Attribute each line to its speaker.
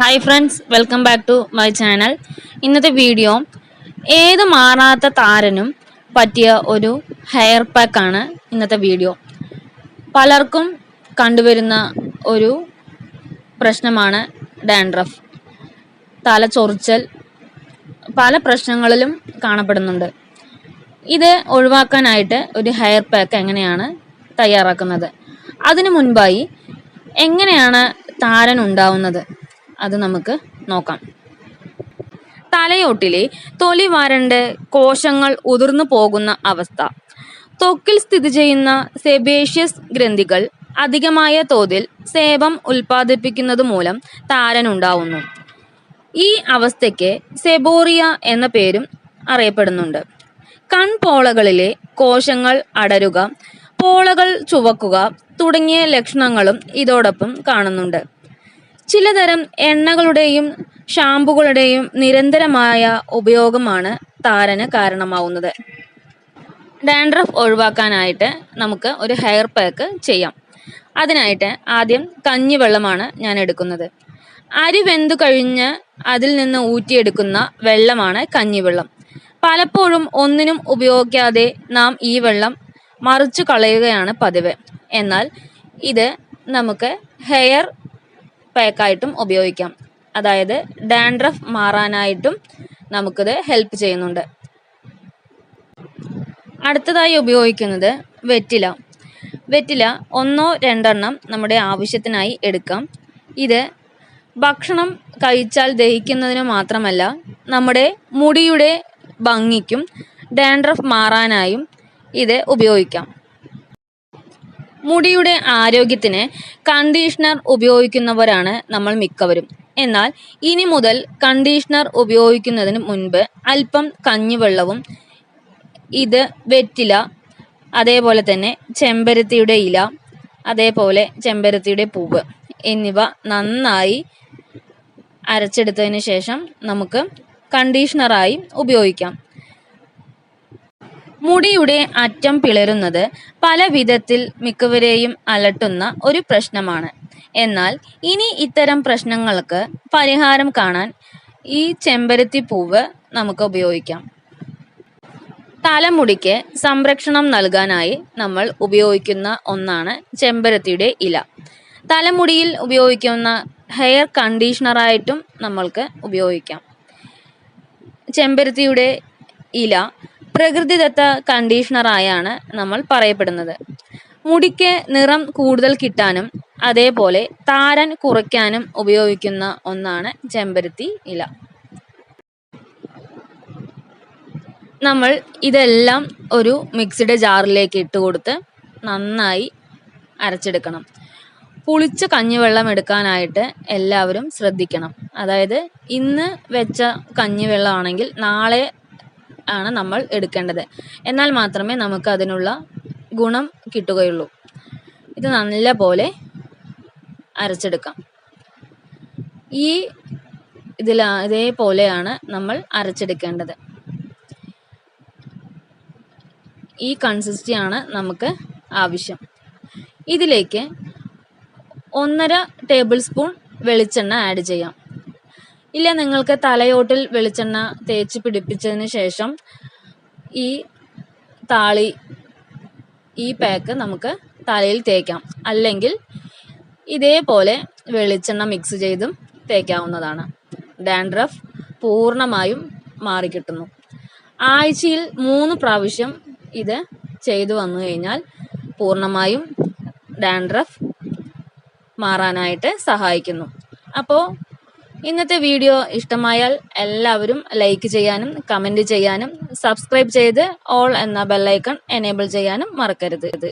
Speaker 1: Hi friends welcome back to my channel ഇന്നത്തെ video ഏത് മാറാത്ത താരനും പറ്റിയ ഒരു ഹെയർ പാക്കാണ് ഇന്നത്തെ വീഡിയോ പലർക്കും കണ്ടുവരുന്ന ഒരു പ്രശ്നമാണ് ഡാൻഡ്രഫ് തല ചൊറിച്ചൽ പല പ്രശ്നങ്ങളിലും കാണപ്പെടുന്നുണ്ട്. ഇത് ഒഴിവാക്കാനായിട്ട് ഒരു ഹെയർ പാക്ക് എങ്ങനെയാണ് തയ്യാറാക്കുന്നത്? അതിനു മുൻപായി എങ്ങനെയാണ് താരൻ ഉണ്ടാവുന്നത്? അത് നമുക്ക് നോക്കാം. തലയോട്ടിലെ തൊലി വരണ്ട് കോശങ്ങൾ ഉതിർന്നു പോകുന്ന അവസ്ഥ. തൊക്കിൽ സ്ഥിതി ചെയ്യുന്ന സെബേഷ്യസ് ഗ്രന്ഥികൾ അധികമായ തോതിൽ സേബം ഉൽപ്പാദിപ്പിക്കുന്നത് മൂലം താരനുണ്ടാവുന്നു ഈ അവസ്ഥയ്ക്ക് സെബോറിയ എന്ന പേരും അറിയപ്പെടുന്നുണ്ട്. കൺപോളകളിലെ കോശങ്ങൾ അടരുക പോളകൾ ചുവക്കുക തുടങ്ങിയ ലക്ഷണങ്ങളും ഇതോടൊപ്പം കാണുന്നുണ്ട്. ചിലതരം എണ്ണകളുടെയും ഷാമ്പുകളുടെയും നിരന്തരമായ ഉപയോഗമാണ് താരന് കാരണമാവുന്നത്. ഡാൻഡ്രഫ് ഒഴിവാക്കാനായിട്ട് നമുക്ക് ഒരു ഹെയർ പാക്ക് ചെയ്യാം. അതിനായിട്ട് ആദ്യം കഞ്ഞിവെള്ളമാണ് ഞാൻ എടുക്കുന്നത്. അരി വെന്തു കഴിഞ്ഞ് അതിൽ നിന്ന് ഊറ്റിയെടുക്കുന്ന വെള്ളമാണ് കഞ്ഞിവെള്ളം. പലപ്പോഴും ഒന്നിനും ഉപയോഗിക്കാതെ നാം ഈ വെള്ളം മറിച്ചു കളയുകയാണ് പതിവ്. എന്നാൽ ഇത് നമുക്ക് ഹെയർ പാക്കായിട്ടും ഉപയോഗിക്കാം. അതായത് ഡാൻഡ്രഫ് മാറാനായിട്ടും നമുക്കിത് ഹെൽപ്പ് ചെയ്യുന്നുണ്ട്. അടുത്തതായി ഉപയോഗിക്കുന്നത് വെറ്റില. വെറ്റില ഒന്നോ രണ്ടെണ്ണം നമ്മുടെ ആവശ്യത്തിനായി എടുക്കാം. ഇത് ഭക്ഷണം കഴിച്ചാൽ ദഹിക്കുന്നതിന് മാത്രമല്ല നമ്മുടെ മുടിയുടെ ഭംഗിക്കും ഡാൻഡ്രഫ് മാറാനായും ഇത് ഉപയോഗിക്കാം. മുടിയുടെ ആരോഗ്യത്തിന് കണ്ടീഷണർ ഉപയോഗിക്കുന്നവരാണ് നമ്മൾ മിക്കവരും. എന്നാൽ ഇനി മുതൽ കണ്ടീഷണർ ഉപയോഗിക്കുന്നതിന് മുൻപ് അല്പം കഞ്ഞിവെള്ളവും ഇത് വെറ്റില അതേപോലെ തന്നെ ചെമ്പരത്തിയുടെ ഇല അതേപോലെ ചെമ്പരത്തിയുടെ പൂവ് എന്നിവ നന്നായി അരച്ചെടുത്തതിന് ശേഷം നമുക്ക് കണ്ടീഷണറായി ഉപയോഗിക്കാം. മുടിയുടെ അറ്റം പിളരുന്നത് പല വിധത്തിൽ മിക്കവരെയും അലട്ടുന്ന ഒരു പ്രശ്നമാണ്. എന്നാൽ ഇനി ഇത്തരം പ്രശ്നങ്ങൾക്ക് പരിഹാരം കാണാൻ ഈ ചെമ്പരത്തി പൂവ് നമുക്ക് ഉപയോഗിക്കാം. തലമുടിക്ക് സംരക്ഷണം നൽകാനായി നമ്മൾ ഉപയോഗിക്കുന്ന ഒന്നാണ് ചെമ്പരത്തിയുടെ ഇല. തലമുടിയിൽ ഉപയോഗിക്കുന്ന ഹെയർ കണ്ടീഷണറായിട്ടും നമ്മൾക്ക് ഉപയോഗിക്കാം. ചെമ്പരത്തിയുടെ ഇല പ്രകൃതിദത്ത കണ്ടീഷണറായാണ് നമ്മൾ പറയപ്പെടുന്നത്. മുടിക്ക് നിറം കൂടുതൽ കിട്ടാനും അതേപോലെ താരൻ കുറയ്ക്കാനും ഉപയോഗിക്കുന്ന ഒന്നാണ് ചെമ്പരത്തി ഇല. നമ്മൾ ഇതെല്ലാം ഒരു മിക്സിയുടെ ജാറിലേക്ക് ഇട്ട് കൊടുത്ത് നന്നായി അരച്ചെടുക്കണം. പുളിച്ച കഞ്ഞിവെള്ളം എടുക്കാനായിട്ട് എല്ലാവരും ശ്രദ്ധിക്കണം. അതായത് ഇന്ന് വെച്ച കഞ്ഞിവെള്ളമാണെങ്കിൽ നാളെ ആണ് നമ്മൾ എടുക്കേണ്ടത്. എന്നാൽ മാത്രമേ നമുക്ക് അതിനുള്ള ഗുണം കിട്ടുകയുള്ളൂ. ഇത് നല്ല പോലെ അരച്ചെടുക്കാം. ഈ ഇതിൽ ഇതേപോലെയാണ് നമ്മൾ അരച്ചെടുക്കേണ്ടത്. ഈ കൺസിസ്റ്റിയാണ് നമുക്ക് ആവശ്യം. ഇതിലേക്ക് ഒന്നര ടേബിൾ സ്പൂൺ വെളിച്ചെണ്ണ ആഡ് ചെയ്യാം. ഇല്ല നിങ്ങൾക്ക് തലയോട്ടിൽ വെളിച്ചെണ്ണ തേച്ച് പിടിപ്പിച്ചതിന് ശേഷം ഈ താളി ഈ പാക്ക് നമുക്ക് തലയിൽ തേക്കാം. അല്ലെങ്കിൽ ഇതേപോലെ വെളിച്ചെണ്ണ മിക്സ് ചെയ്തും തേക്കാവുന്നതാണ്. ഡാൻഡ്രഫ് പൂർണമായും മാറിക്കിട്ടുന്നു. ആഴ്ചയിൽ മൂന്ന് പ്രാവശ്യം ഇത് ചെയ്തു വന്നു കഴിഞ്ഞാൽ പൂർണമായും ഡാൻഡ്രഫ് മാറാനായിട്ട് സഹായിക്കുന്നു. അപ്പോൾ ഇന്നത്തെ വീഡിയോ ഇഷ്ടമായാൽ എല്ലാവരും ലൈക്ക് ചെയ്യാനും കമന്റ് ചെയ്യാനും സബ്സ്ക്രൈബ് ചെയ്ത് ഓൾ എന്ന ബെല്ലൈക്കൺ എനേബിൾ ചെയ്യാനും മറക്കരുത്.